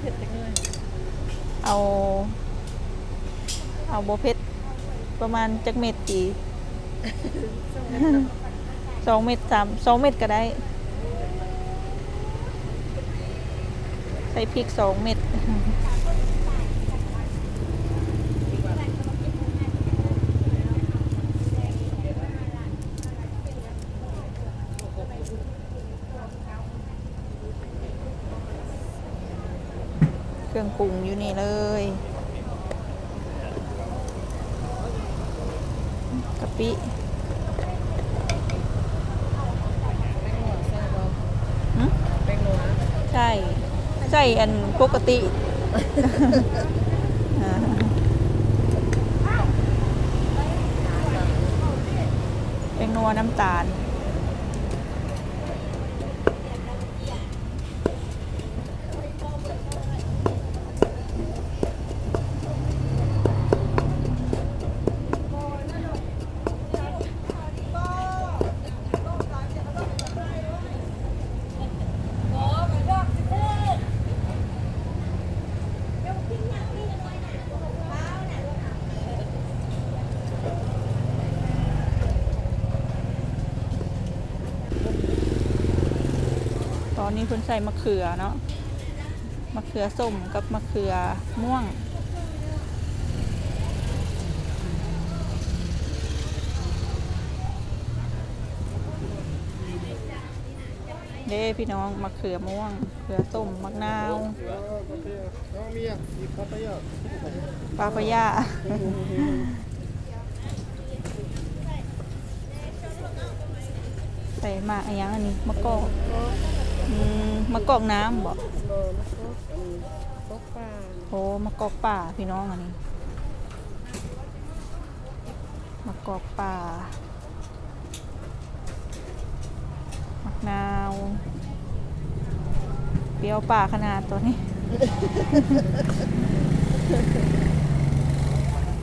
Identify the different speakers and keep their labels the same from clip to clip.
Speaker 1: เผ็ดจังเลย
Speaker 2: เอา เอาโบเพ็ดประมาณจักเม็ดกี่สองเม็ดสามสองเม็ดก็ได้ ใส่พริกสองเม็ด เครื่องปรุงอยู่นี่เลยกะปิ
Speaker 1: แป้งนัวใส่บ่
Speaker 2: หึ
Speaker 1: แป้งนัว
Speaker 2: ใช่ใช่อันปกติอ่าเป็นนัวน้ำตาล อนนี้เพิ่นใส่มะเขือเนาะมะเขือส้มกับมะเขือม่วงเด้พี่น้องมะเขือม่วงเขือส้มมะนาวปาปายาใส่หมากอะไรอย่างอันนี้มะกอก อืมมะกอกน้ำบ่
Speaker 1: โลมะกอกอืมกอกปลา
Speaker 2: โอ้มะกอกป่าพี่น้องอันนี้มะกอกป่ามะนาวเปรี้ยวป่าขนาดตัวนี้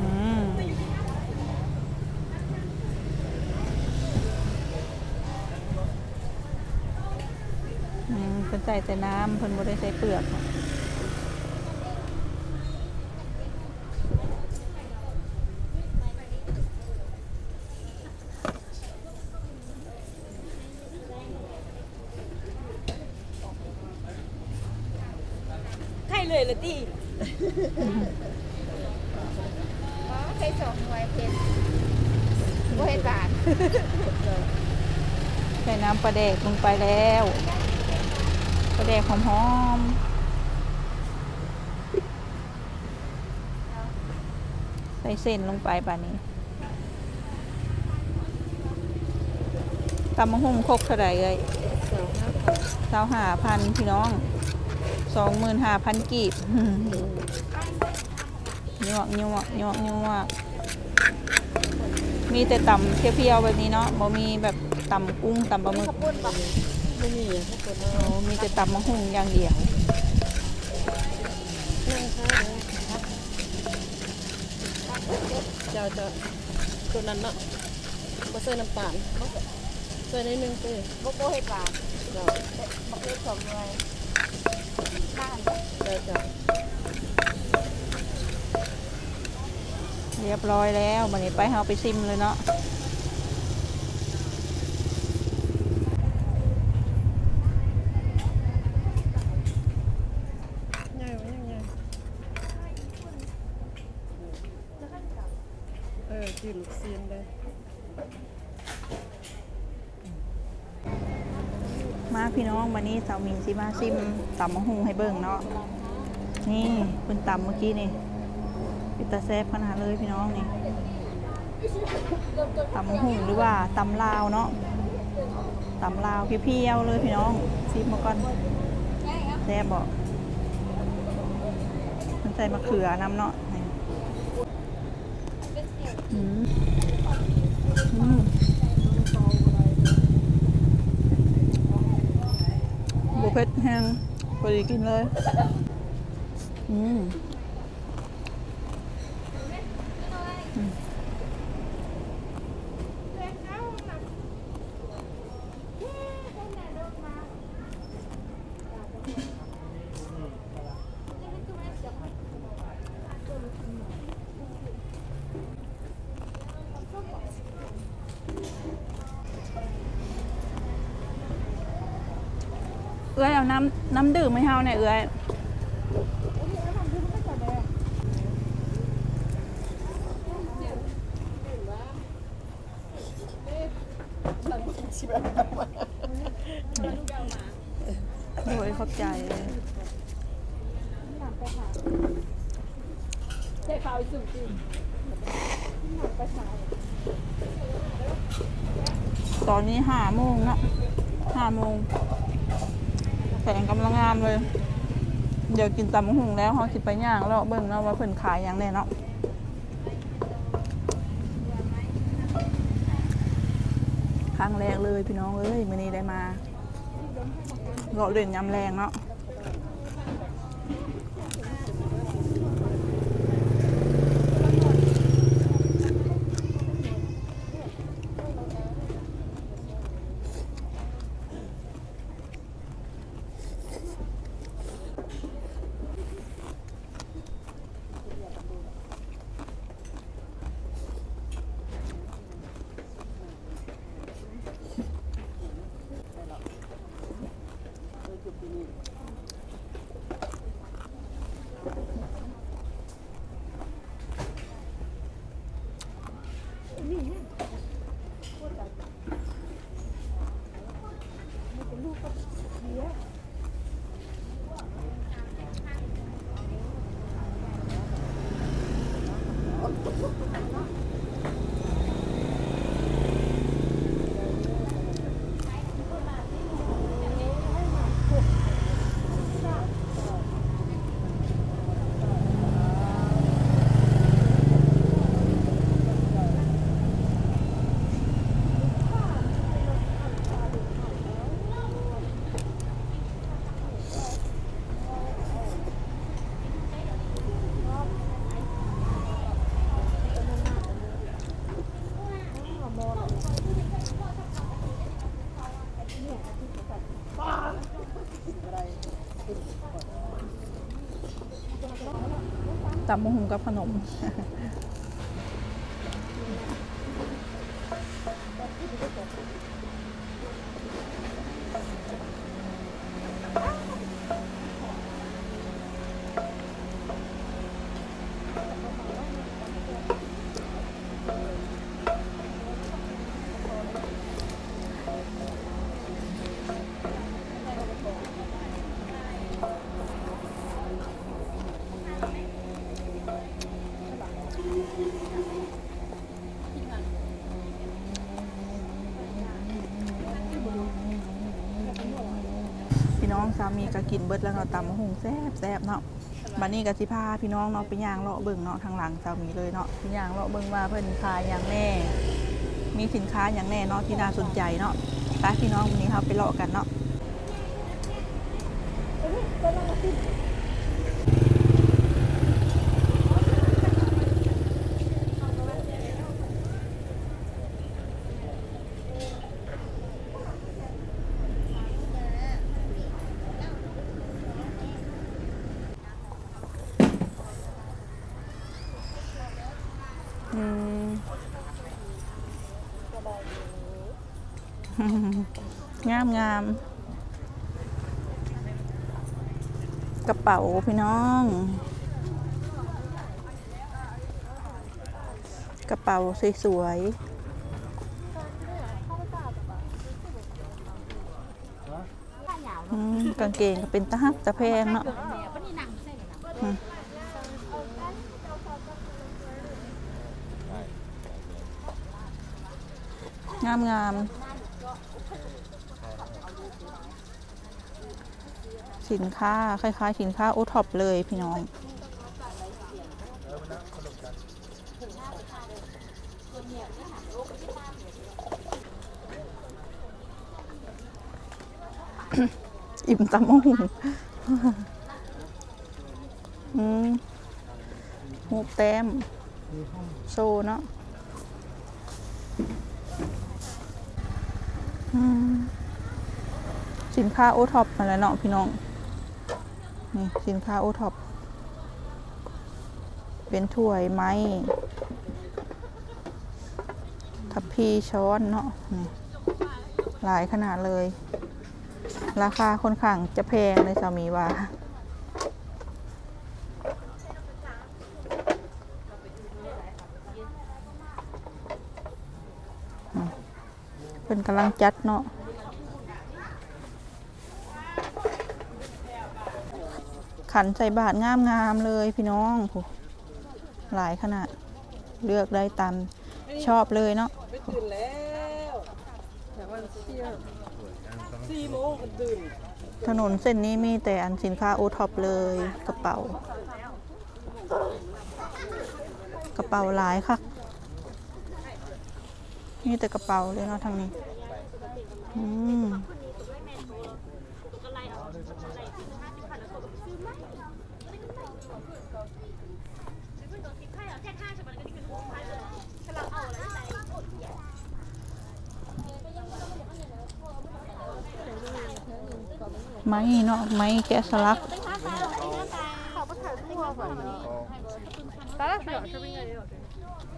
Speaker 2: อืมอืมเพิ่ นใส่แต่น้ำเพิ่นบ่ได้ใส่เปลือก
Speaker 1: ไข่เลยละติอ๋อไข่สองหน่วยเผ็ดบ่เผ็ดหวาน
Speaker 2: ใส่น้ำปลาแดกลงไปแล้ว ปลาแดกหอมๆ ใส่เส้นลงไปป่านี้ตำมะฮุ่งคกเท่าไหร่เอ้ย
Speaker 1: สาพัน
Speaker 2: สาวหาพันพี่น้อง สองหมื่นห้าพันกีบยวกยวกยวกยวกมีแต่ตำเพียวๆแบบนี้เนาะบ่มีแบบตำกุ้งตำปลาหมึก
Speaker 1: ไม่มีอะข้าวปุ้น
Speaker 2: โอ้มีแต่ตำมะฮุ่งอย่างเดียว
Speaker 1: นั่งค่ะเจ้าจะตัวนั้นเนาะบ่ใส่น้ำตาลใส่ในหนึงเต้
Speaker 3: บ่บ่เฮ็ดหวา
Speaker 1: เจ้า
Speaker 3: บ่เฮ็ดสองหน่วยบ้าน
Speaker 1: เจ้าเจ้า
Speaker 2: เรียบร้อยแล้ววันนี้ไปเฮาไปซิมเลยเนาะ
Speaker 1: ง่ายไว้ยังไง เออกินลูกเสียนเลย
Speaker 2: มาพี่น้องวันนี้สาวหมิงสิมาซิมตำมะฮุงให้เบิ่งเนาะนี่คุณตำเมื่อกี้นี่ป็นตาแซ่บขนาดเลยพี่น้องนี่ตำมะฮุงหรือว่าตำลาวเนาะตำลาวเพียวๆเลยพี่น้องซิมมาก่อนแซ่บบอกมันใส่มะเขือน้ำเนาะ บุเพ็ดแห้งพอดีกินเลย อืม อ้ยเอาน้ำน้ำดื่มให้เฮาหน่อยเอื้อยโดยขอบใจ
Speaker 3: ใช่เขาอีกสุ่มจริง
Speaker 2: ตอนนี้ห้าโมงเนาะห้าโมง แสงกำลังงามเลย เดี๋ยวกินตำหุงแล้วเขาสิไปย่างแล้วเบิ่งเนาะว่าเพิ่นขายอย่างแน่เนาะครั้งแรกเลยพี่น้องเอ้ยมื่อนี้ได้มาเลาเล่นยำแรงเนาะับมะฮุงกับขนม มีก็กินเบิดแล้วเนาะตำมะฮุงแซ่บแซ่บเนาะบัดนี้ก็สิพาพี่น้องเนาะไปย่างเลาะเบิ่งเนาะทางหลังสามีเลยเนาะไปย่างเลาะเบิ่งว่าเพิ่นขายอย่างแน่ มีสินค้าอย่างแน่เนาะที่น่าสนใจเนาะไปพี่น้องวันนี้เราไปเลาะกันเนาะ งามงามกระเป๋าพี่น้อง กระเป๋าสวยๆกางเกงก็เป็นตะฮักตะแพงเนาะงามงาม สินค้าคล้ายๆ สินค้าโอท็อปเลยพี่น้อง อิ่มตำมะหุงอืมหูบแต้ม โซเนาะสินค้าโอท็อปมาแล้วเนาะพี่น้อง นี่สินค้าโอท็อป เป็นถ้วยไม้ทัพพีช้อนเนาะนี่หลายขนาดเลย ราคาค่อนข้างจะแพงเลยสามีว่าเป็นกำลังจัดเนาะ ขันใส่บาทงามๆเลยพี่น้องโหหลายขนาดเลือกได้ตามชอบเลยเนาะ
Speaker 1: ไม่ตื่นแล้วแต่วันเที่ยงสี่โมงก็ตื่น
Speaker 2: ถนนเส้นนี้มีแต่อันสินค้าโอท็อปเลยกระเป๋า กระเป๋าหลายค่ะมีแต่กระเป๋าเลยเนาะทางนี้ อืม ไม้เนาะไม้แกะสลัก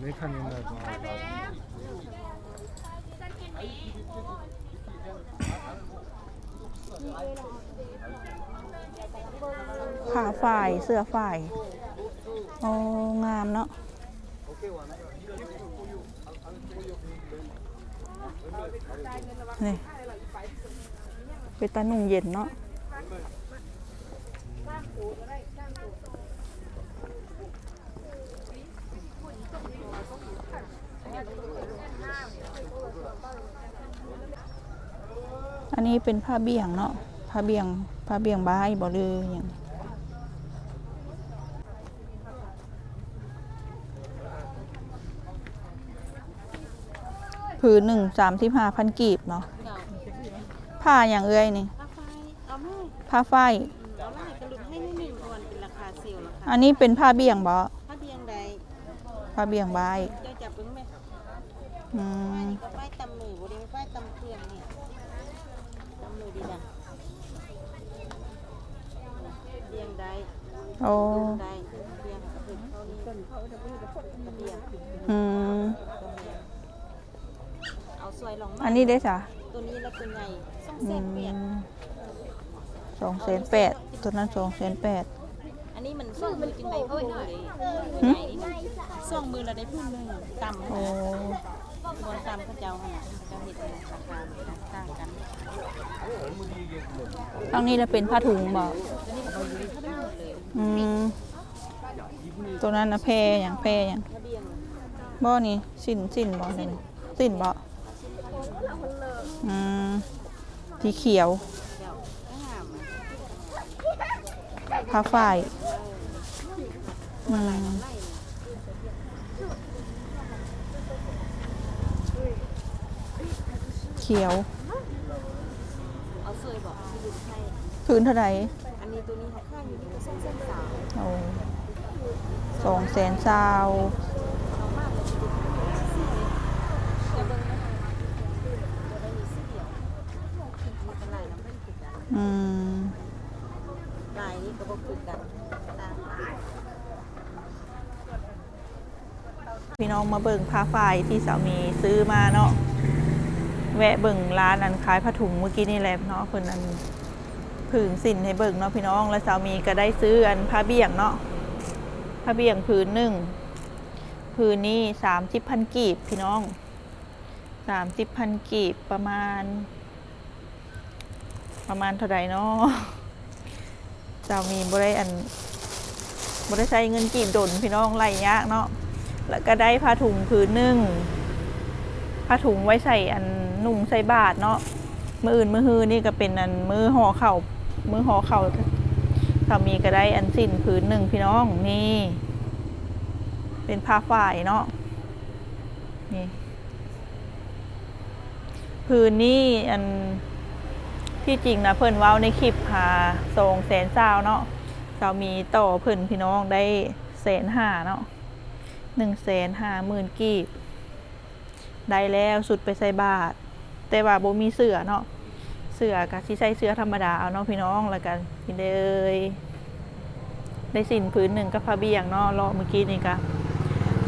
Speaker 4: 没看见那个。
Speaker 2: ขาฝ่ายเสื้อฝ่ายโอ้งามเนาะนี่ เป็นตาหนุ่มเย็นเนาะอันนี้เป็นผ้าเบี่ยงเนาะผ้าเบี่ยงผ้าเบี่ยงบ้ายบ่เลยอย่างผืนหนึ่งสามสิบห้าพันกีบเนาะ ผ้าอย่างเอ้ยนี่
Speaker 3: เอาแม่
Speaker 2: ผ้าฝ้าย
Speaker 3: เอาแม่กระลุกให้นิดหนึ่งก่อนเป็นราคาเซลล์ราคา
Speaker 2: อันนี้เป็นผ้าเบี่ยงบ่
Speaker 3: ถ้าเบียงใด
Speaker 2: ผ้าเบี่ยงบาย
Speaker 3: เจ้าจับเบิ้งไหม
Speaker 2: อืม
Speaker 3: ก็ป้ายตำมือบริเวณป้ายตำเครื่องเนี่ยตำมือดีดังเบียงใด
Speaker 2: โอ้
Speaker 3: ใดเบียงคือเขานี่ต้นเขาจะพูดกับคนเบียง
Speaker 2: อืม
Speaker 3: เอาสวยลองมา
Speaker 2: อันนี้ได้จ้ะ
Speaker 3: ตัวนี้แล้วตัวใหญ่ สอง
Speaker 2: อื
Speaker 3: เส้นเปียก
Speaker 2: มสองแสนแปดตัวนั้นสองแสนแปด
Speaker 3: อันนี้มันส่องมือกินใบพุ่นเลย
Speaker 2: หึ
Speaker 3: ส่องมือเราได้พุ่นหนึงต่ำ
Speaker 2: โอ้
Speaker 3: บนต่ำเขาเจ้าขนาดเขาเจ้าเห็ดราคาต่างกัน
Speaker 2: ทางนี้จะเป็นผ้าถุงบ่
Speaker 3: ตัวนี้ก็อยู่ที่ทั้งหมดเลย
Speaker 2: อืมตัวนั้นนะแพรอย่างแพรอย่าง
Speaker 3: ถ้าเบียง
Speaker 2: บ่นี่สิ้นสิ้นบ่นี่สิ้นบ่อืม สีเขียว
Speaker 3: เจ้าก็งามอะ
Speaker 2: ผ้าฝ้ายอืม
Speaker 3: ไล่
Speaker 2: เขียว
Speaker 3: เอาสวยบอกที่ดูให้
Speaker 2: พื้นเท่าไหร่
Speaker 3: อันนี้ตัวนี้เขาค่าอยู่ที่เส้นเส้นสาว
Speaker 2: โอ้สองแสนซาว
Speaker 3: เขามากเลยที่ดูให้สี่เลยจะเบิ่งนะคะจะได้มีสีเดียวมีกันลายน้ำไม่คื อื
Speaker 2: ม
Speaker 3: ลายนี้ก็บ่คือกันตามลาย
Speaker 2: พี่น้องมาเบิ่งผ้าฝ้ายที่สามีซื้อมาเนาะแวะเบิ่งร้านอันขายผ้าถุงเมื่อกี้นี่แหละเนาะเพิ่นอันผึ่งสินให้เบิ่งเนาะพี่น้องแล้วสามีก็ได้ซื้ออันผ้าเบี่ยงเนาะผ้าเบี่ยงผืนหนึ่งผืนนี้สามสิบพันกีบพี่น้องสามสิบพันกีบประมาณ ประมาณเท่าไหร่เนาะสามีบ่ได้อันบ่ได้ใช้เงินกีบดนพี่น้องไล่ยากเนาะแล้วก็ได้ผ้าถุงผืนหนึ่งผ้าถุงไว้ใส่อันนุ่งใส่บาทเนาะมืออื่นมือฮือนี่ก็เป็นอันมือห่อเข่ามือห่อเข่าสามีก็ได้อันสิ้นผืนหนึ่งพี่น้องนี่ เป็นผ้าฝ้ายเนาะนี่ผืนนี้อัน ที่จริงนะเพิ่นเว้าในคลิปหาสองแสนซาเนาะสามีต่อเพิ่นพี่น้องได้แสนห้าเนาะหนึ่งแสนห้าหมื่นกีบ ได้แล้วสุดไปใส่บาท แต่ว่าโบมีเสือเนาะเสือกับที่ใส่เสือธรรมดาเอาเนาะพี่น้องล้วกันกินได้เลยได้สินพื้นหนึ่งกับผ้าเบี่ยงเนาะรอเมื่อกี้นี่ก็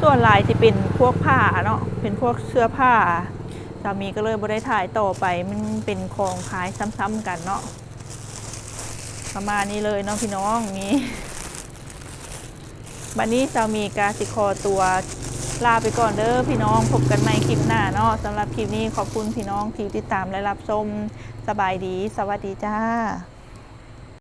Speaker 2: ส่วนลายจะเป็นพวกผ้าเนาะเป็นพวกเสื้อผ้า สามีก็เลยบ่ได้ถ่ายต่อไปมันเป็นของขายซ้ำๆกันเนาะประมาณนี้เลยเนาะพี่น้องมีบันนี้สามีกาสิคอตัวลาไปก่อนเด้อพี่น้องพบกันใหม่คลิปหน้าเนาะสำหรับคลิปนี้ขอบคุณพี่น้องที่ติดตามและรับชมสบายดี สวัสดีจ้า